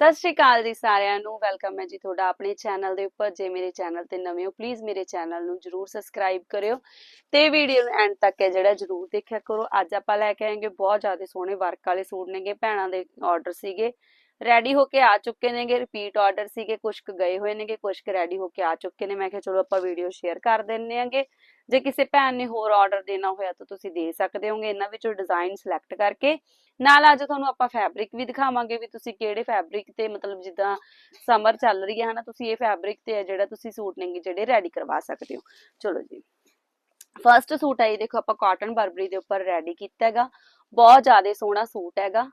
ਸਤਿ ਸ਼੍ਰੀ ਅਕਾਲ ਜੀ ਸਾਰਿਆਂ ਨੂੰ। ਵੈਲਕਮ ਹੈ ਜੀ ਤੁਹਾਡਾ ਆਪਣੇ ਚੈਨਲ ਦੇ ਉੱਪਰ। ਜੇ ਮੇਰੇ ਚੈਨਲ ਤੇ ਨਵੇਂ ਹੋ ਪਲੀਜ਼ ਮੇਰੇ ਚੈਨਲ ਨੂੰ ਜਰੂਰ ਸਬਸਕ੍ਰਾਈਬ ਕਰਿਓ। ਤੇ ਵੀਡੀਓ ਨੂੰ ਐਂਡ ਤੱਕ ਹੈ ਜਿਹੜਾ ਜਰੂਰ ਦੇਖਿਆ ਕਰੋ। ਅੱਜ ਆਪਾਂ ਲੈ ਕੇ ਆਏਗੇ ਬਹੁਤ ਜ਼ਿਆਦਾ ਸੋਹਣੇ ਵਰਕ ਵਾਲੇ ਸੂਟ ਨੇਗੇ, ਭੈਣਾਂ ਦੇ ਆਰਡਰ ਸੀਗੇ। ਰੈਡੀ ਹੋ ਕੇ ਆ ਚੁੱਕੇ ਨੇਗੇ ਰਿਪੀਟ ਆਰਡਰ ਸੀਗੇ ਕੁਝ ਕੁ ਗਏ ਹੋਏ ਨੇਗੇ ਕੁਝ ਕੁ ਰੈਡੀ ਹੋ ਕੇ ਆ ਚੁੱਕੇ ਨੇ। ਮੈਂ ਕਿਹਾ ਚਲੋ ਆਪਾਂ ਵੀਡੀਓ ਸ਼ੇਅਰ ਕਰ ਦਿੰਨੇ ਆਂਗੇ ਜੇ ਕਿਸੇ ਭੈਣ ਨੇ ਹੋਰ ਆਰਡਰ ਦੇਣਾ ਹੋਇਆ ਤਾਂ ਤੁਸੀਂ ਦੇ ਸਕਦੇ ਹੋਗੇ ਇਹਨਾਂ ਵਿੱਚੋਂ ਡਿਜ਼ਾਈਨ ਸਿਲੈਕਟ ਕਰਕੇ। ਨਾਲ ਅੱਜ ਤੁਹਾਨੂੰ ਆਪਾਂ ਫੈਬਰਿਕ ਵੀ ਦਿਖਾਵਾਂਗੇ ਵੀ ਤੁਸੀਂ ਕਿਹੜੇ ਫੈਬਰਿਕ ਤੇ ਮਤਲਬ ਜਿੱਦਾਂ ਸਮਰ ਚੱਲ ਰਹੀ ਹੈ, ਹਨਾ? ਤੁਸੀਂ ਇਹ ਫੈਬਰਿਕ ਤੇ ਜਿਹੜਾ ਤੁਸੀਂ ਸੂਟ ਨੇਗੇ ਜਿਹੜੇ ਰੈਡੀ ਕਰਵਾ ਸਕਦੇ ਹੋ। ਚਲੋ ਜੀ। ਫਰਸਟ ਸੂਟ ਹੈ ਇਹ ਦੇਖੋ, ਆਪਾਂ ਕਾਟਨ ਬਰਬਰੀ ਦੇ ਉੱਪਰ ਰੈਡੀ ਕੀਤਾ ਹੈਗਾ। ਬਹੁਤ ਜ਼ਿਆਦਾ ਸੋਹਣਾ ਸੂਟ ਹੈਗਾ।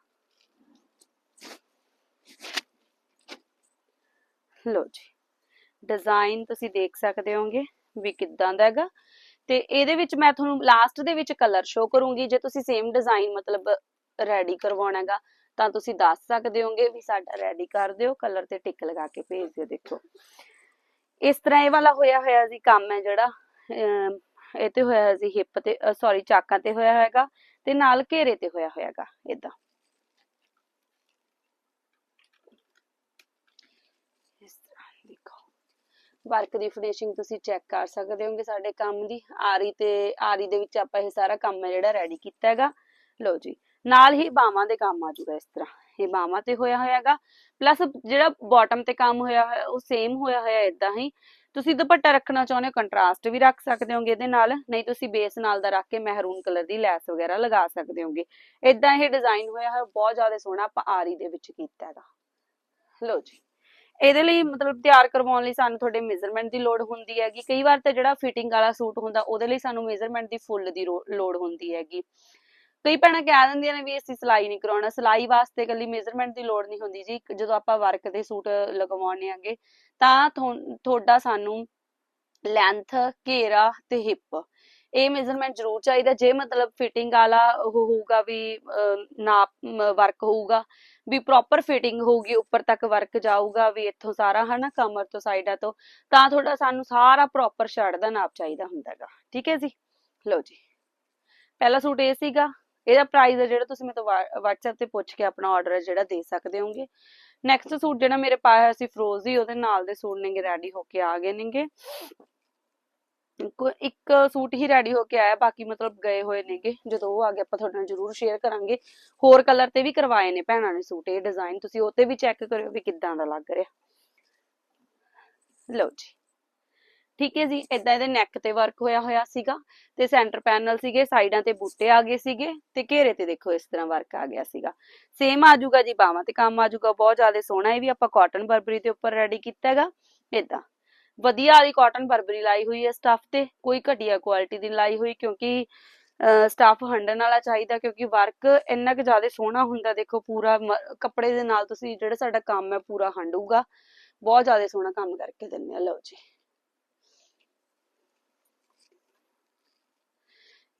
ਲੋ ਜੀ। ਡਿਜ਼ਾਈਨ ਤੁਸੀਂ ਦੇਖ ਸਕਦੇ ਹੋਗੇ ਵੀ ਕਿੱਦਾਂ ਦਾ ਹੈਗਾ। ਤੇ ਇਹਦੇ ਵਿੱਚ ਮੈਂ ਤੁਹਾਨੂੰ ਲਾਸਟ ਦੇ ਵਿੱਚ ਕਲਰ ਸ਼ੋ ਕਰੂੰਗੀ। ਜੇ ਤੁਸੀਂ ਸੇਮ ਡਿਜ਼ਾਈਨ ਮਤਲਬ ਰੈਡੀ ਕਰਵਾਉਣਾ ਹੈਗਾ, ਤਾਂ ਤੁਸੀਂ ਦੱਸ ਸਕਦੇ ਹੋਗੇ ਵੀ ਸਾਡਾ ਰੈਡੀ ਕਰ ਦਿਓ। ਕਲਰ ਤੇ ਟਿਕ ਲਗਾ ਕੇ ਭੇਜ ਦਿਓ, ਦੇਖੋ। ਇਸ ਤਰ੍ਹਾਂ ਇਹ ਵਾਲਾ ਹੋਇਆ ਹੋਇਆ ਜੀ ਕੰਮ ਹੈ ਜਿਹੜਾ। ਇਹ ਤੇ ਹੋਇਆ ਜੀ ਹਿੱਪ ਤੇ ਸੌਰੀ ਚਾਕਾਂ ਤੇ ਹੋਇਆ ਹੋਇਆਗਾ ਤੇ ਨਾਲ ਘੇਰੇ ਤੇ ਹੋਇਆ ਹੋਇਆਗਾ ਇਦਾਂ ਇਸ ਤਰ੍ਹਾਂ ਦੇਖੋ ਵਰਕ ਦੀ ਫਿਨਿਸ਼ਿੰਗ ਤੁਸੀਂ ਚੈੱਕ ਕਰ ਸਕਦੇ ਹੋਗੇ, ਸਾਡੇ ਕੰਮ ਦੀ ਆਰੀ ਤੇ ਆਰੀ ਦੇ ਵਿੱਚ ਆਪਾਂ ਇਹ ਸਾਰਾ ਕੰਮ ਹੈ ਜਿਹੜਾ ਰੈਡੀ ਕੀਤਾ ਹੈਗਾ। ਲਓ ਜੀ, ਨਾਲ ਹੀ ਬਾਹਾਂ ਦੇ ਕੰਮ ਆ ਜੂਗਾ ਇਸ ਤਰ੍ਹਾਂ। ਇਹ ਬਾਹਾਂ ਤੇ ਹੋਇਆ ਹੋਇਆਗਾ ਪਲੱਸ ਜਿਹੜਾ ਬਾਟਮ ਤੇ ਕੰਮ ਹੋਇਆ ਹੋਇਆ, ਉਹ ਸੇਮ ਹੋਇਆ ਹੋਇਆ ਇਦਾਂ ਹੀ। ਤੁਸੀਂ ਦੁਪੱਟਾ ਰੱਖਣਾ ਚਾਹੁੰਦੇ ਹੋ ਕੰਟਰਾਸਟ ਵੀ ਰੱਖ ਸਕਦੇ ਹੋਗੇ ਇਹਦੇ ਨਾਲ, ਨਹੀਂ ਤੁਸੀਂ ਬੇਸ ਨਾਲ ਦਾ ਰੱਖ ਕੇ ਮਹਿਰੂਨ ਕਲਰ ਦੀ ਲੈਸ ਵਗੈਰਾ ਲਗਾ ਸਕਦੇ ਹੋਗੇ। ਇਦਾਂ ਇਹ ਡਿਜ਼ਾਈਨ ਹੋਇਆ ਹੋਇਆ, ਬਹੁਤ ਜ਼ਿਆਦਾ ਸੋਹਣਾ ਆਪਾਂ ਆਰੀ ਦੇ ਵਿੱਚ ਕੀਤਾ ਹੈਗਾ। ਲਓ ਜੀ ਇਹਦੇ ਲਈ ਮਤਲਬ ਤਿਆਰ ਕਰਵਾਉਣ ਲਈ ਸਾਨੂੰ ਤੁਹਾਡੇ ਮੇਜ਼ਰਮੈਂਟ ਦੀ ਲੋੜ ਹੁੰਦੀ ਹੈਗੀ। ਕਈ ਵਾਰ ਤਾਂ ਜਿਹੜਾ ਫਿਟਿੰਗ ਵਾਲਾ ਸੂਟ ਹੁੰਦਾ, ਉਹਦੇ ਲਈ ਸਾਨੂੰ ਮੇਜ਼ਰਮੈਂਟ ਦੀ ਫੁੱਲ ਦੀ ਲੋੜ ਹੁੰਦੀ ਹੈਗੀ। ਕਈ ਭੈਣਾਂ ਕਹਿ ਦਿੰਦੀਆਂ ਨੇ ਵੀ ਅਸੀਂ ਸਿਲਾਈ ਨਹੀਂ ਕਰਾਉਣਾ। ਸਿਲਾਈ ਵਾਸਤੇ ਇਕੱਲੀ ਮੇਜ਼ਰਮੈਂਟ ਦੀ ਲੋੜ ਨਹੀਂ ਹੁੰਦੀ ਜੀ। ਜਦੋਂ ਆਪਾਂ ਵਰਕ ਦੇ ਸੂਟ ਲਗਵਾਉਣੇ ਆਗੇ ਤਾਂ ਥੋ- ਤੁਹਾਡਾ ਸਾਨੂੰ ਲੈਂਥ ਘੇਰਾ ਤੇ ਹਿੱਪ ਇਹ ਮੇਜ਼ਰਮੈਂਟ ਜ਼ਰੂਰ ਚਾਹੀਦਾ, ਜੇ ਮਤਲਬ ਫਿਟਿੰਗ ਵਾਲਾ ਉਹ ਹੋਊਗਾ ਵੀ ਨਾਪ ਵਰਕ ਹੋਊਗਾ, ਵੀ ਪ੍ਰੋਪਰ ਫਿਟਿੰਗ ਹੋਊਗੀ, ਉੱਪਰ ਤੱਕ ਵਰਕ ਜਾਊਗਾ, ਵੀ ਇੱਥੋਂ ਸਾਰਾ ਹਨਾ, ਕਮਰ ਤੋਂ ਸਾਈਡਾਂ ਤੋਂ, ਤਾਂ ਤੁਹਾਡਾ ਸਾਨੂੰ ਸਾਰਾ ਪ੍ਰੋਪਰ ਸ਼ਰਟ ਦਾ ਨਾਪ ਚਾਹੀਦਾ ਹੁੰਦਾ ਹੈਗਾ ਠੀਕ ਹੈ ਜੀ? ਲਓ ਜੀ। ਪਹਿਲਾ ਸੂਟ ਇਹ ਸੀਗਾ, ਇਹਦਾ ਪ੍ਰਾਈਸ ਹੈ ਜਿਹੜਾ ਤੁਸੀਂ ਮੇਰੇ ਤੋਂ WhatsApp ਤੇ ਪੁੱਛ ਕੇ ਆਪਣਾ ਆਰਡਰ ਜਿਹੜਾ ਦੇ ਸਕਦੇ ਹੋਗੇ। ਨੈਕਸਟ ਸੂਟ ਜਿਹੜਾ ਮੇਰੇ ਪਾਇਆ ਹੋਇਆ ਸੀ ਫਰੋਜ਼ੀ ਉਹਦੇ ਨਾਲ ਦੇ ਸੂਟ ਨੇਗੇ ਰੈਡੀ ਹੋ ਕੇ ਆ ਗਏ ਨੇਗੇ। ਕੋ- ਇੱਕ ਸੂਟ ਹੀ ਰੈਡੀ ਹੋ ਕੇ ਆਇਆ, ਬਾਕੀ ਮਤਲਬ ਗਏ ਹੋਏ ਨੇਗੇ, ਜਦੋਂ ਉਹ ਆ ਗਿਆ ਆਪਾਂ ਤੁਹਾਡੇ ਨਾਲ ਜ਼ਰੂਰ ਸ਼ੇਅਰ ਕਰਾਂਗੇ। ਹੋਰ ਕਲਰ ਤੇ ਵੀ ਕਰਵਾਏ ਨੇ ਭੈਣਾਂ ਨੇ ਸੂਟ, ਇਹ ਡਿਜ਼ਾਈਨ ਤੁਸੀਂ ਉਹ ਤੇ ਵੀ ਚੈੱਕ ਕਰਿਓ ਵੀ ਕਿੱਦਾਂ ਦਾ ਲੱਗ ਰਿਹਾ। ਲਓ ਜੀ। ਠੀਕ ਹੈ ਜੀ ਇਦਾਂ ਇਹਦੇ ਨੈਕ ਤੇ ਵਰਕ ਹੋਇਆ ਹੋਇਆ ਸੀਗਾ, ਤੇ ਸੈਂਟਰ ਪੈਨਲ ਸੀਗੇ, ਸਾਈਡਾਂ ਤੇ ਬੂਟੇ ਆ ਗਏ ਸੀਗੇ, ਤੇ ਘੇਰੇ ਤੇ ਦੇਖੋ ਇਸ ਤਰ੍ਹਾਂ ਵਰਕ ਆ ਗਿਆ ਸੀਗਾ। ਸੇਮ ਆ ਜਾਊਗਾ ਜੀ, ਬਾਹਾਂ ਤੇ ਕੰਮ ਆ ਜਾਊਗਾ, ਬਹੁਤ ਜ਼ਿਆਦਾ ਸੋਹਣਾ, ਇਹ ਵੀ ਆਪਾਂ ਕਾਟਨ ਬਰਬਰੀ ਦੇ ਉੱਪਰ ਰੈਡੀ ਕੀਤਾ ਹੈਗਾ ਇਦਾਂ ਵਧੀਆ ਵਾਲੀ ਕਾਟਨ ਬਰਬਰੀ ਲਾਈ ਹੋਈ ਹੈ ਸਟਫ ਤੇ, ਕੋਈ ਘਟੀਆ ਕੁਆਲਿਟੀ ਦੀ ਲਾਈ ਹੋਈ ਕਿਉਂਕਿ ਸਟਫ ਹੰਡਣ ਵਾਲਾ ਚਾਹੀਦਾ ਕਿਉਂਕਿ ਵਰਕ ਇੰਨਾ ਕੁ ਜ਼ਿਆਦਾ ਸੋਹਣਾ ਹੁੰਦਾ, ਦੇਖੋ ਪੂਰਾ ਕੱਪੜੇ ਦੇ ਨਾਲ ਤੁਸੀਂ ਜਿਹੜਾ ਸਾਡਾ ਕੰਮ ਹੈ ਪੂਰਾ ਹੰਡੂਗਾ। ਬਹੁਤ ਜ਼ਿਆਦਾ ਸੋਹਣਾ ਕੰਮ ਕਰਕੇ ਦਿੰਦੇ ਆ, ਲਓ ਜੀ।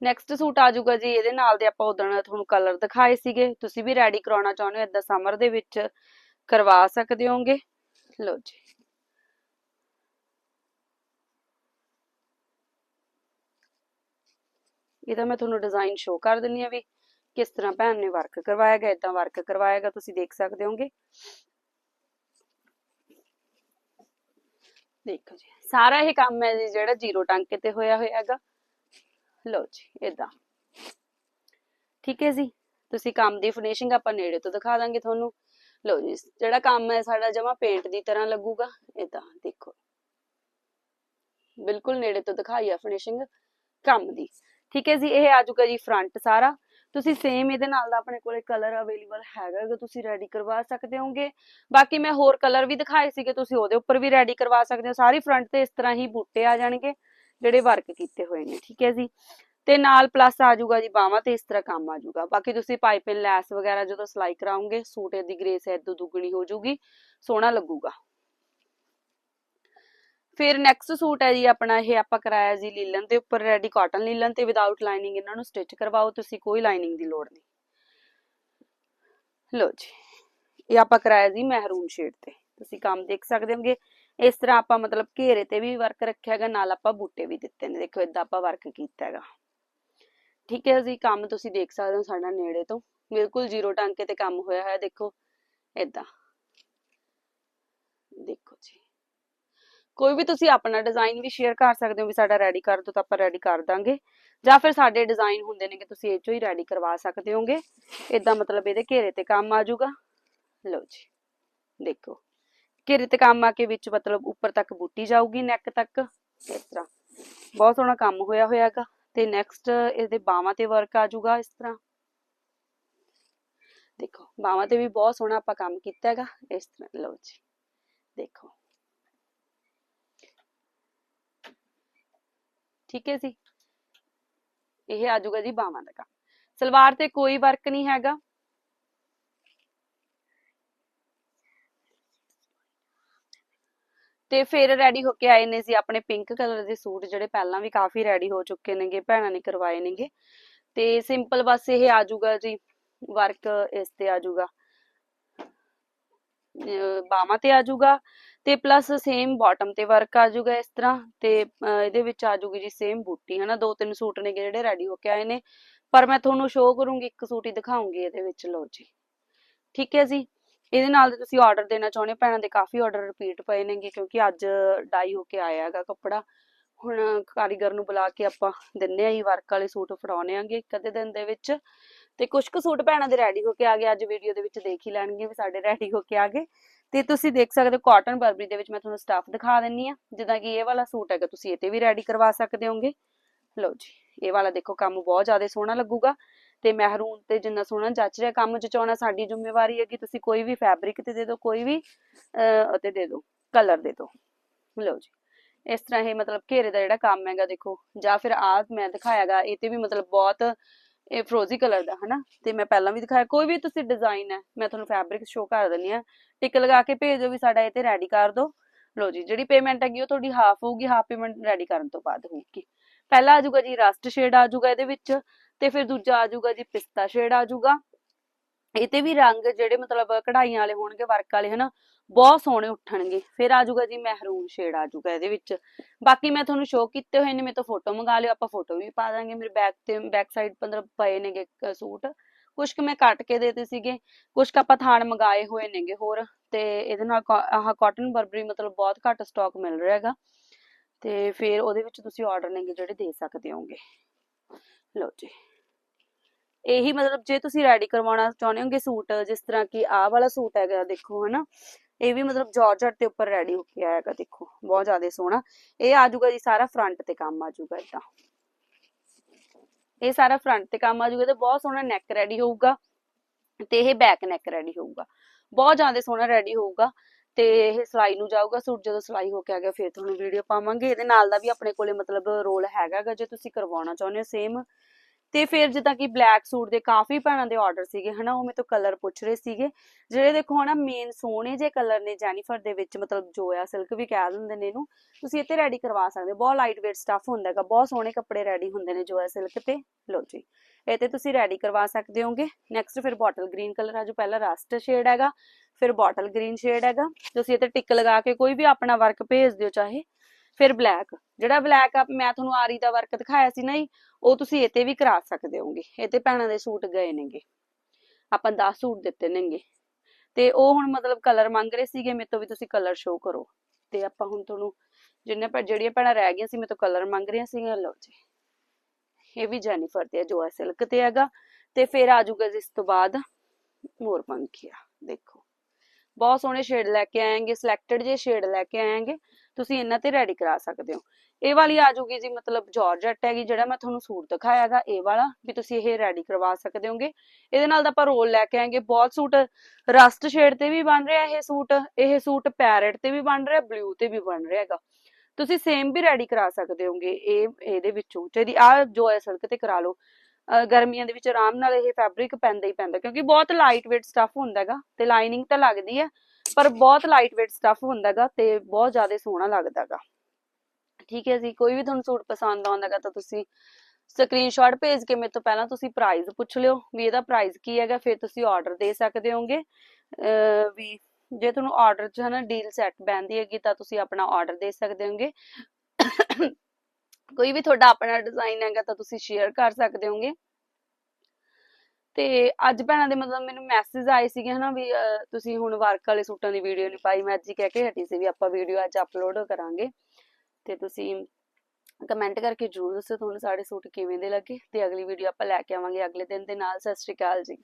ਨੈਕਸਟ ਸੂਟ ਆ ਜਾਊਗਾ ਜੀ, ਇਹਦੇ ਨਾਲ ਦੇ ਆਪਾਂ ਉਦੋਂ ਤੁਹਾਨੂੰ ਕਲਰ ਦਿਖਾਏ ਸੀਗੇ। ਤੁਸੀਂ ਵੀ ਰੈਡੀ ਕਰਾਉਣਾ ਚਾਹੁੰਦੇ ਹੋ, ਏਦਾਂ ਸਮਰ ਦੇ ਵਿੱਚ ਕਰਵਾ ਸਕਦੇ ਹੋਗੇ। ਲਓ ਜੀ। ਇਹਦਾ ਮੈਂ ਤੁਹਾਨੂੰ ਡਿਜ਼ਾਈਨ ਸ਼ੋ ਕਰ ਦਿੰਨੀ ਆ ਵੀ ਕਿਸ ਤਰ੍ਹਾਂ ਭੈਣ ਨੇ ਵਰਕ ਕਰਵਾਇਆ ਗਿਆ ਇਦਾਂ ਵਰਕ ਕਰਵਾਇਆ ਤੁਸੀਂ ਦੇਖ ਸਕਦੇ ਹੋਗੇ। ਦੇਖੋ ਜੀ, ਸਾਰਾ ਇਹ ਕੰਮ ਹੈ ਜੀ ਜਿਹੜਾ ਜ਼ੀਰੋ ਟਾਂਕੇ ਤੇ ਹੋਇਆ ਹੋਇਆ ਹੈਗਾ। ਲਓ ਜੀ ਇਦਾਂ ਠੀਕ ਹੈ ਜੀ, ਤੁਸੀਂ ਕੰਮ ਦੀ ਫਿਨਿਸ਼ਿੰਗ ਆਪਾਂ ਨੇੜੇ ਤੋਂ ਦਿਖਾ ਦਾਂਗੇ ਤੁਹਾਨੂੰ। ਲਓ ਜੀ, ਜਿਹੜਾ ਕੰਮ ਹੈ ਸਾਡਾ ਜਮਾ ਪੇਂਟ ਦੀ ਤਰ੍ਹਾਂ ਲੱਗੂਗਾ ਇਦਾਂ ਦੇਖੋ। ਬਿਲਕੁਲ ਨੇੜੇ ਤੋਂ ਦਿਖਾਈ ਆ ਫਿਨਿਸ਼ਿੰਗ ਕੰਮ ਦੀ। ਠੀਕ ਹੈ ਜੀ, ਇਹ ਆ ਜਾਊਗਾ ਜੀ ਫਰੰਟ ਸਾਰਾ। ਤੁਸੀਂ ਸੇਮ ਇਹਦੇ ਨਾਲ ਦਾ ਆਪਣੇ ਕੋਲੇ ਕਲਰ ਅਵੇਲੇਬਲ ਹੈਗਾ ਹੈਗਾ, ਤੁਸੀਂ ਰੈਡੀ ਕਰਵਾ ਸਕਦੇ ਹੋਗੇ। ਬਾਕੀ ਮੈਂ ਹੋਰ ਕਲਰ ਵੀ ਦਿਖਾਏ ਸੀਗੇ, ਤੁਸੀਂ ਉਹਦੇ ਉੱਪਰ ਵੀ ਰੈਡੀ ਕਰਵਾ ਸਕਦੇ ਹੋ। ਸਾਰੀ ਫਰੰਟ ਤੇ ਇਸ ਤਰ੍ਹਾਂ ਹੀ ਬੂਟੇ ਆ ਜਾਣਗੇ, ਜਿਹੜੇ ਵਰਕ ਕੀਤੇ ਹੋਏ ਨੇ, ਠੀਕ ਹੈ ਜੀ। ਤੇ ਨਾਲ ਪਲੱਸ ਆ ਜਾਊਗਾ ਜੀ ਬਾਹਾਂ ਤੇ ਇਸ ਤਰ੍ਹਾਂ ਕੰਮ ਆ ਜਾਊਗਾ। ਬਾਕੀ ਤੁਸੀਂ ਪਾਈਪਿੰਗ ਲੈਸ ਵਗੈਰਾ ਜਦੋਂ ਸਿਲਾਈ ਕਰਾਉਂਗੇ ਸੂਟ ਦੀ ਗ੍ਰੇਸ ਇਦੋਂ ਦੁੱਗਣੀ ਹੋ ਜਾਊਗੀ, ਸੋਹਣਾ ਲੱਗੂਗਾ। ਫਿਰ ਨੈਕਸਟ ਸੂਟ ਹੈ ਜੀ ਆਪਣਾ ਇਹ ਆਪਾਂ ਕਰਾਇਆ ਜੀ ਲੀਲਨ ਦੇ ਉੱਪਰ ਰੈਡੀ ਕਾਟਨ ਲੀਲਨ ਤੇ ਵਿਦਆਊਟ ਲਾਈਨਿੰਗ ਇਹਨਾਂ ਨੂੰ ਸਟਿਚ ਕਰਵਾਓ, ਤੁਸੀਂ ਕੋਈ ਲਾਈਨਿੰਗ ਦੀ ਲੋੜ ਨਹੀਂ। ਲਓ ਜੀ, ਇਹ ਆਪਾਂ ਕਰਾਇਆ ਜੀ ਮਹਿਰੂਨ ਸ਼ੇਡ ਤੇ। ਤੁਸੀਂ ਕੰਮ ਦੇਖ ਸਕਦੇ ਹੋਗੇ, ਇਸ ਤਰ੍ਹਾਂ ਆਪਾਂ ਮਤਲਬ ਘੇਰੇ ਤੇ ਵੀ ਵਰਕ ਰੱਖਿਆ ਹੈਗਾ, ਨਾਲ ਆਪਾਂ ਬੂਟੇ ਵੀ ਦਿੱਤੇ ਨੇ, ਦੇਖੋ ਇਦਾਂ ਆਪਾਂ ਵਰਕ ਕੀਤਾ ਹੈਗਾ। ਠੀਕ ਹੈ ਜੀ, ਕੰਮ ਤੁਸੀਂ ਦੇਖ ਸਕਦੇ ਹੋ ਸਾਡਾ ਨੇੜੇ ਤੋਂ। ਬਿਲਕੁਲ ਜ਼ੀਰੋ ਟਾਂਕੇ ਤੇ ਕੰਮ ਹੋਇਆ ਹੋਇਆ, ਦੇਖੋ ਇਦਾਂ ਜੀ ਕੋਈ ਵੀ ਤੁਸੀਂ ਆਪਣਾ ਡਿਜ਼ਾਈਨ ਵੀ ਸ਼ੇਅਰ ਕਰ ਸਕਦੇ ਹੋ ਵੀ ਸਾਡਾ ਰੈਡੀ ਕਰ ਦਿਓ ਤਾਂ ਆਪਾਂ ਰੈਡੀ ਕਰ ਦਾਂਗੇ। ਜਾਂ ਫਿਰ ਸਾਡੇ ਡਿਜ਼ਾਈਨ ਹੁੰਦੇ ਨੇ ਕਿ ਤੁਸੀਂ ਇਹ ਚੋਂ ਹੀ ਰੈਡੀ ਕਰਵਾ ਸਕਦੇ ਹੋਗੇ। ਇਦਾਂ ਮਤਲਬ ਇਹਦੇ ਘੇਰੇ ਤੇ ਕੰਮ ਆ ਜਾਊਗਾ। ਲਓ ਜੀ, ਦੇਖੋ। ਘੇਰੇ ਤੇ ਕੰਮ ਆ ਕੇ ਵਿੱਚ ਮਤਲਬ ਉੱਪਰ ਤੱਕ ਬੂਟੀ ਜਾਊਗੀ ਨੈਕ ਤੱਕ। ਇਸ ਤਰ੍ਹਾਂ। ਬਹੁਤ ਸੋਹਣਾ ਕੰਮ ਹੋਇਆ ਹੋਇਆਗਾ। ਤੇ ਨੈਕਸਟ ਇਹਦੇ ਬਾਹਾਂ ਤੇ ਵਰਕ ਆ ਜਾਊਗਾ ਇਸ ਤਰ੍ਹਾਂ। ਦੇਖੋ, ਬਾਹਾਂ ਤੇ ਵੀ ਬਹੁਤ ਸੋਹਣਾ ਆਪਾਂ ਕੰਮ ਕੀਤਾ ਹੈਗਾ। ਇਸ ਤਰ੍ਹਾਂ, ਲਓ ਜੀ। ਦੇਖੋ। ਠੀਕ ਹੈ ਜੀ? ਇਹ ਆ ਜਾਊਗਾ ਜੀ ਬਾਹਾਂ ਦਾ ਕੰਮ। ਸਲਵਾਰ ਤੇ ਕੋਈ ਵਰਕ ਨਹੀਂ ਹੈਗਾ। ਤੇ ਫਿਰ ਰੈਡੀ ਹੋ ਕੇ ਆਏ ਨੇ ਜੀ ਆਪਣੇ ਪਿੰਕ ਕਲਰ ਦੇ ਸੂਟ, ਜਿਹੜੇ ਪਹਿਲਾਂ ਵੀ ਕਾਫੀ ਰੈਡੀ ਹੋ ਚੁੱਕੇ ਨੇਗੇ, ਭੈਣਾਂ ਨੇ ਕਰਵਾਏ ਨੇਗੇ। ਤੇ ਸਿੰਪਲ ਬਸ ਇਹ ਆ ਜਾਊਗਾ ਜੀ ਵਰਕ ਇਸ ਤੇ ਆ ਜਾਊਗਾ। ਬਾਹਾਂ ਤੇ ਆ ਜਾਊਗਾ। ਤੇ ਪਲੱਸ ਸੇਮ ਬਾਟਮ ਤੇ ਵਰਕ ਆ ਜਾਊਗਾ ਇਸ ਤਰ੍ਹਾਂ ਤੇ ਅਹ, ਇਹਦੇ ਵਿੱਚ ਆ ਜਾਊਗੀ ਜੀ ਸੇਮ ਬੂਟੀ ਹਨਾ ਦੋ ਤਿੰਨ ਸੂਟ ਨੇ ਜਿਹੜੇ ਰੈਡੀ ਹੋ ਕੇ ਆਏ ਨੇ ਪਰ ਮੈਂ ਤੁਹਾਨੂੰ ਸ਼ੋਅ ਕਰੂੰਗੀ ਇੱਕ ਸੂਟ ਹੀ ਦਿਖਾਉਂਗੀ ਇਹਦੇ ਵਿੱਚ ਲਓ ਜੀ। ਠੀਕ ਹੈ ਜੀ? ਇਹਦੇ ਨਾਲ ਦੇ ਤੁਸੀਂ ਆਰਡਰ ਦੇਣਾ ਚਾਹੁੰਦੇ ਭੈਣਾਂ ਦੇ ਕਾਫੀ ਆਰਡਰ ਰਿਪੀਟ ਪਏ ਨੇਗੇ ਕਿਉਂਕਿ ਅੱਜ ਡਾਈ ਹੋ ਕੇ ਆਇਆ ਹੈਗਾ ਕੱਪੜਾ। ਹੁਣ ਕਾਰੀਗਰ ਨੂੰ ਬੁਲਾ ਕੇ ਆਪਾਂ ਦਿੰਨੇ ਆ ਹੀ ਵਰਕ ਵਾਲੇ ਸੂਟ ਫੜਾਉਣੇ ਆਂਗੇ ਇੱਕ ਅੱਧੇ ਦਿਨ ਦੇ ਵਿੱਚ। ਤੇ ਕੁਝ ਕੁ ਸੂਟ ਭੈਣਾਂ ਦੇ ਰੈਡੀ ਹੋ ਕੇ ਆ ਗਏ ਅੱਜ ਵੀਡੀਓ ਦੇ ਵਿੱਚ ਦੇਖ ਹੀ ਲੈਣਗੇ ਵੀ ਸਾਡੇ ਰੈਡੀ ਹੋ ਕੇ ਆ ਗਏ। ਤੇ ਤੁਸੀਂ ਦੇਖ ਸਕਦੇ ਹੋ ਕਾਟਨ ਬਰਬਰੀ ਦੇ ਵਿੱਚ ਮੈਂ ਤੁਹਾਨੂੰ ਸਟਾਫ ਦਿਖਾ ਦਿੰਨੀ ਆ, ਜਿੱਦਾਂ ਕਿ ਇਹ ਵਾਲਾ ਸੂਟ ਹੈਗਾ, ਤੁਸੀਂ ਇਹ ਤੇ ਵੀ ਰੈਡੀ ਕਰਵਾ ਸਕਦੇ ਹੋਗੇ। ਲਓ ਜੀ, ਇਹ ਵਾਲਾ ਦੇਖੋ ਕੰਮ ਬਹੁਤ ਜ਼ਿਆਦਾ ਸੋਹਣਾ ਲੱਗੂਗਾ ਤੇ ਮਹਿਰੂਨ ਤੇ ਜਿੰਨਾ ਸੋਹਣਾ ਜੱਚ ਰਿਹਾ, ਕੰਮ ਜਚਾਉਣਾ ਸਾਡੀ ਜ਼ਿੰਮੇਵਾਰੀ ਹੈ ਕਿ ਤੁਸੀਂ ਕੋਈ ਵੀ ਫੈਬਰਿਕ ਤੇ ਦੇ ਦਿਓ, ਕੋਈ ਵੀ ਅਤੇ ਦੇ ਦਿਓ ਕਲਰ ਦੇ ਦਿਓ। ਲਓ ਜੀ, ਇਸ ਤਰ੍ਹਾਂ ਇਹ ਮਤਲਬ ਘੇਰੇ ਦਾ ਜਿਹੜਾ ਕੰਮ ਹੈਗਾ ਦੇਖੋ, ਜਾਂ ਫਿਰ ਆਹ ਮੈਂ ਦਿਖਾਇਆਗਾ, ਇਹ ਤੇ ਵੀ ਮਤਲਬ ਬਹੁਤ ਇਹ ਫਰੋਜ਼ੀ ਕਲਰ ਦਾ, ਹਨਾ? ਤੇ ਮੈਂ ਪਹਿਲਾਂ ਵੀ ਦਿਖਾਇਆ। ਕੋਈ ਵੀ ਤੁਸੀਂ ਡਿਜ਼ਾਈਨ ਹੈ, ਮੈਂ ਤੁਹਾਨੂੰ ਫੈਬਰਿਕ ਸ਼ੋ ਕਰ ਦਿੰਨੀ ਆ ਟਿਕ ਲਗਾ ਕੇ ਭੇਜ ਦਿਓ ਵੀ ਸਾਡਾ ਇਹ ਤੇ ਰੈਡੀ ਕਰ ਦਿਓ। ਲੋ ਜੀ, ਜਿਹੜੀ ਪੇਮੈਂਟ ਹੈਗੀ ਉਹ ਤੁਹਾਡੀ ਹਾਫ ਹੋਊਗੀ ਹਾਫ ਪੇਮੈਂਟ ਰੈਡੀ ਕਰਨ ਤੋਂ ਬਾਅਦ ਹੋਊਗੀ। ਪਹਿਲਾ ਆ ਜਾਊਗਾ ਜੀ ਰਸਟ ਸ਼ੇਡ ਆ ਜਾਊਗਾ ਇਹਦੇ ਵਿੱਚ, ਤੇ ਫਿਰ ਦੂਜਾ ਆ ਜਾਊਗਾ ਜੀ ਪਿਸਤਾ ਸ਼ੇਡ ਆ ਜਾਊਗਾ। ਇਹ ਤੇ ਵੀ ਰੰਗ ਜਿਹੜੇ ਮਤਲਬ ਕਢਾਈਆਂ ਵਾਲੇ ਹੋਣਗੇ ਵਰਕ ਵਾਲੇ, ਹਨਾ? ਬਹੁਤ ਸੋਹਣੇ ਉੱਠਣਗੇ। ਫਿਰ ਆ ਜਾਊਗਾ ਜੀ ਮਹਿਰੂਨ ਸ਼ੇਡ ਆ ਜਾਊਗਾ ਇਹਦੇ ਵਿੱਚ। ਬਾਕੀ ਮੈਂ ਤੁਹਾਨੂੰ ਸ਼ੋਅ ਕੀਤੇ ਹੋਏ ਨੇ, ਮੇਰੇ ਤੋਂ ਫੋਟੋ ਮੰਗਾ ਲਿਓ, ਆਪਾਂ ਫੋਟੋ ਵੀ ਪਾ ਦਾਂਗੇ। ਮੇਰੇ ਬੈਕ ਤੇ ਬੈਕ ਸਾਈਡ ਮਤਲਬ ਪਏ ਨੇਗੇ ਸੂਟ। ਕੁਝ ਕੁ ਮੈਂ ਕੱਟ ਕੇ ਦੇਤੇ ਸੀਗੇ ਕੁਝ ਕੁ ਆਪਾਂ ਥਾਣ ਮੰਗਾਏ ਹੋਏ ਨੇਗੇ ਹੋਰ। ਤੇ ਇਹਦੇ ਨਾਲ ਕਾ- ਆਹ ਕਾਟਨ ਬਰਬਰੀ ਮਤਲਬ ਬਹੁਤ ਘੱਟ ਸਟਾਕ ਮਿਲ ਰਿਹਾ ਹੈਗਾ। ਤੇ ਫਿਰ ਉਹਦੇ ਵਿੱਚ ਤੁਸੀਂ ਆਰਡਰ ਨੇਗੇ ਜਿਹੜੇ ਦੇ ਸਕਦੇ ਹੋਗੇ ਲਓ ਜੀ। ਇਹੀ ਮਤਲਬ ਜੇ ਤੁਸੀਂ ਰੈਡੀ ਕਰਵਾਉਣਾ ਚਾਹੁੰਦੇ ਹੋਗੇ ਸੂਟ, ਜਿਸ ਤਰ੍ਹਾਂ ਕਿ ਆਹ ਵਾਲਾ ਸੂਟ ਹੈਗਾ, ਦੇਖੋ ਹਨਾ। ਇਹ ਵੀ ਮਤਲਬ ਜਾਰਜਟ ਦੇ ਉੱਪਰ ਰੈਡੀ ਹੋ ਕੇ ਆਏਗਾ ਦੇਖੋ, ਬਹੁਤ ਜ਼ਿਆਦਾ ਸੋਹਣਾ। ਇਹ ਆ ਜਾਊਗਾ ਜੀ, ਸਾਰਾ ਫਰੰਟ ਤੇ ਕੰਮ ਆ ਜਾਊਗਾ ਏਦਾਂ ਇਹ ਸਾਰਾ ਫਰੰਟ ਤੇ ਕੰਮ ਆ ਜਾਊਗਾ ਤੇ ਬਹੁਤ ਸੋਹਣਾ ਨੈਕ ਰੈਡੀ ਹੋਊਗਾ ਤੇ ਇਹ ਬੈਕ ਨੈਕ ਰੈਡੀ ਹੋਊਗਾ। ਬਹੁਤ ਜ਼ਿਆਦਾ ਸੋਹਣਾ ਰੈਡੀ ਹੋਊਗਾ ਤੇ ਇਹ ਸਿਲਾਈ ਨੂੰ ਜਾਊਗਾ ਸੂਟ, ਜਦੋਂ ਸਿਲਾਈ ਹੋ ਕੇ ਆ ਗਿਆ, ਫਿਰ ਤੁਹਾਨੂੰ ਵੀਡੀਓ ਪਾਵਾਂਗੇ। ਇਹਦੇ ਨਾਲ ਦਾ ਵੀ ਆਪਣੇ ਕੋਲੇ ਮਤਲਬ ਰੋਲ ਹੈਗਾ ਗਾ, ਜੇ ਤੁਸੀਂ ਕਰਵਾਉਣਾ ਚਾਹੁੰਦੇ ਹੋ ਸੇਮ ਤੇ ਫਿਰ ਜਿੱਦਾਂ ਕਿ ਬਲੈਕ ਸੂਟ ਦੇ ਕਾਫੀ ਭੈਣਾਂ ਦੇ ਆਰਡਰ ਸੀਗੇ, ਹਨਾ, ਉਹ ਮੇਰੇ ਤੋਂ ਕਲਰ ਪੁੱਛ ਰਹੇ ਸੀਗੇ। ਜਿਹੜੇ ਦੇਖੋ ਹਨਾ ਮੇਨ ਸੋਹਣੇ ਜੇ ਕਲਰ ਨੇ ਜੈਨੀਫਰ ਦੇ ਵਿੱਚ, ਮਤਲਬ ਜੋਇਆ ਸਿਲਕ ਵੀ ਕਹਿ ਦਿੰਦੇ ਨੇ ਇਹਨੂੰ। ਤੁਸੀਂ ਇੱਥੇ ਰੈਡੀ ਕਰਵਾ ਸਕਦੇ ਹੋ, ਬਹੁਤ ਲਾਈਟ weight ਸਟੱਫ ਹੁੰਦਾ ਹੈਗਾ, ਬਹੁਤ ਸੋਹਣੇ ਕੱਪੜੇ ਰੈਡੀ ਹੁੰਦੇ ਨੇ ਜੋਇਆ ਸਿਲਕ ਤੇ। ਲਓ ਜੀ, ਇਹ ਤੇ ਤੁਸੀਂ ਰੈਡੀ ਕਰਵਾ ਸਕਦੇ ਹੋਗੇ। ਨੈਕਸਟ ਫਿਰ ਬੋਟਲ ਗ੍ਰੀਨ ਕਲਰ ਆ ਜੋ ਪਹਿਲਾ ਰਸਟ ਸ਼ੇਡ ਹੈਗਾ, ਫਿਰ ਬੋਟਲ ਗ੍ਰੀਨ ਸ਼ੇਡ ਹੈਗਾ। ਤੁਸੀਂ ਇਹ ਟਿਕ ਲਗਾ ਕੇ ਕੋਈ ਵੀ ਆਪਣਾ ਵਰਕ ਭੇਜ ਦਿਓ ਚਾਹੇ। ਫਿਰ ਬਲੈਕ ਜਿਹੜਾ ਬਲੈਕ ਆ, ਮੈਂ ਤੁਹਾਨੂੰ ਆਰੀ ਦਾ ਵਰਕ ਦਿਖਾਇਆ ਸੀ ਨਾ ਜੀ ਉਹ ਤੁਸੀਂ ਇਹ ਤੇ ਵੀ ਕਰਾ ਸਕਦੇ ਹੋਗੇ ਇਹ ਤੇ ਭੈਣਾਂ ਦੇ ਸੂਟ ਗਏ ਨੇਗੇ। ਆਪਾਂ 10 ਸੂਟ ਦਿੱਤੇ ਨੇਗੇ। ਤੇ ਉਹ ਹੁਣ ਮਤਲਬ ਕਲਰ ਮੰਗ ਰਹੇ ਸੀਗੇ, ਮੇਰੇ ਤੋਂ ਵੀ ਤੁਸੀਂ ਕਲਰ ਸ਼ੋ ਕਰੋ। ਤੇ ਆਪਾਂ ਹੁਣ ਤੁਹਾਨੂੰ ਜਿੰਨੇ ਭੈ- ਜਿਹੜੀਆਂ ਭੈਣਾਂ ਰਹਿ ਗਈਆਂ ਸੀ, ਮੇਰੇ ਤੋਂ ਕਲਰ ਮੰਗ ਰਹੀਆਂ ਸੀਗੀਆਂ, ਲਓ ਜੀ। ਇਹ ਵੀ ਜੈਨੀਫਰ ਤੇ ਹੈ ਜੋ ਸਿਲਕ ਤੇ ਹੈਗਾ। ਤੇ ਫਿਰ ਆ ਜਾਊਗਾ ਇਸ ਤੋਂ ਬਾਅਦ ਮੋਰ ਪੰਖੀਆ, ਦੇਖੋ। ਬਹੁਤ ਸੋਹਣੇ ਸ਼ੇਡ ਲੈ ਕੇ ਆਏਗੇ ਸਿਲੈਕਟਡ ਜੇ ਸ਼ੇਡ ਲੈ ਕੇ ਆਏਗੇ, ਤੁਸੀਂ ਇਹਨਾਂ ਤੇ ਰੈਡੀ ਕਰਾ ਸਕਦੇ ਹੋ। ਇਹ ਵਾਲੀ ਆ ਜਾਊਗੀ ਜੀ, ਮਤਲਬ ਜਾਰਜਟ ਹੈਗੀ, ਜਿਹੜਾ ਮੈਂ ਤੁਹਾਨੂੰ ਸੂਟ ਦਿਖਾਇਆਗਾ, ਇਹ ਵਾਲਾ, ਵੀ ਤੁਸੀਂ ਇਹ ਰੈਡੀ ਕਰਵਾ ਸਕਦੇ ਹੋਗੇ। ਇਹਦੇ ਨਾਲ ਤਾਂ ਆਪਾਂ ਰੋਲ ਲੈ ਕੇ ਆਏਗੇ, ਬਹੁਤ ਸੂਟ ਰਸਟ ਸ਼ੇਡ ਤੇ ਵੀ ਬਣ ਰਿਹਾ ਇਹ ਸੂਟ ਇਹ ਸੂਟ ਪੈਰਟ ਤੇ ਵੀ ਬਣ ਰਿਹਾ ਬਲੂ ਤੇ ਵੀ ਬਣ ਰਿਹਾ ਹੈਗਾ। ਤੁਸੀਂ ਸੇਮ ਵੀ ਰੈਡੀ ਕਰਾ ਸਕਦੇ ਹੋਗੇ, ਇਹ, ਇਹਦੇ ਵਿੱਚੋਂ। ਜਿਹਦੀ ਆ ਜੋ ਹੈ ਸੜਕ ਤੇ ਕਰਾ ਲਓ। ਗਰਮੀਆਂ ਦੇ ਵਿੱਚ ਆਰਾਮ ਨਾਲ ਇਹ ਫੈਬਰਿਕ ਪੈਂਦਾ ਹੀ ਪੈਂਦਾ, ਕਿਉਂਕਿ ਬਹੁਤ ਲਾਈਟ weight ਸਟੱਫ ਹੁੰਦਾ ਹੈਗਾ ਤੇ ਲਾਈਨਿੰਗ ਤਾਂ ਲੱਗਦੀ ਹੈ, ਪਰ ਬਹੁਤ ਲਾਈਟ weight ਸਟੱਫ ਹੁੰਦਾ ਹੈਗਾ ਤੇ ਬਹੁਤ ਜ਼ਿਆਦਾ ਸੋਹਣਾ ਲੱਗਦਾ ਹੈਗਾ। ਠੀਕ ਹੈ ਜੀ, ਕੋਈ ਵੀ ਤੁਹਾਨੂੰ ਸੂਟ ਪਸੰਦ ਆਉਂਦਾ ਹੈਗਾ ਤਾਂ ਤੁਸੀਂ ਸਕਰੀਨਸ਼ਾਟ ਭੇਜ ਕੇ ਮੇਰੇ ਤੋਂ ਪਹਿਲਾਂ ਤੁਸੀਂ ਪ੍ਰਾਈਸ ਪੁੱਛ ਲਿਓ ਵੀ ਇਹਦਾ ਪ੍ਰਾਈਸ ਕੀ ਹੈਗਾ, ਫਿਰ ਤੁਸੀਂ ਆਰਡਰ ਦੇ ਸਕਦੇ ਹੋਗੇ। ਅਹ ਵੀ ਜੇ ਤੁਹਾਨੂੰ ਆਰਡਰ 'ਚ ਹਨਾ ਡੀਲ ਸੈੱਟ ਬੈਂਦੀ ਹੈਗੀ ਤਾਂ ਤੁਸੀਂ ਆਪਣਾ ਆਰਡਰ ਦੇ ਸਕਦੇ ਹੋਗੇ। ਕੋਈ ਵੀ ਤੁਹਾਡਾ ਆਪਣਾ ਡਿਜ਼ਾਈਨ ਹੈਗਾ ਤਾਂ ਤੁਸੀਂ ਸ਼ੇਅਰ ਕਰ ਸਕਦੇ ਹੋਗੇ। ਤੇ ਅੱਜ ਭੈਣਾਂ ਦੇ ਮਤਲਬ ਮੈਨੂੰ ਮੈਸੇਜ ਆਏ ਸੀਗੇ ਹਨਾ ਵੀ ਤੁਸੀਂ ਹੁਣ ਵਰਕ ਵਾਲੇ ਸੂਟਾਂ ਦੀ ਵੀਡੀਓ ਨਹੀਂ ਪਾਈ, ਮੈਂ ਅੱਜ ਹੀ ਕਹਿ ਕੇ ਹਟੀ ਸੀ ਵੀ ਆਪਾਂ ਵੀਡੀਓ ਅੱਜ ਅਪਲੋਡ ਕਰਾਂਗੇ। ਤੇ ਤੁਸੀਂ ਕਮੈਂਟ ਕਰਕੇ ਜਰੂਰ ਦੱਸੋ ਤੁਹਾਨੂੰ ਸਾਡੇ ਸੂਟ ਕਿਵੇਂ ਦੇ ਲੱਗੇ ਤੇ ਅਗਲੀ ਵੀਡੀਓ ਆਪਾਂ ਲੈ ਕੇ ਆਵਾਂਗੇ। ਅਗਲੇ ਦਿਨ ਦੇ ਨਾਲ, ਸਤਿ ਸ਼੍ਰੀ ਅਕਾਲ ਜੀ।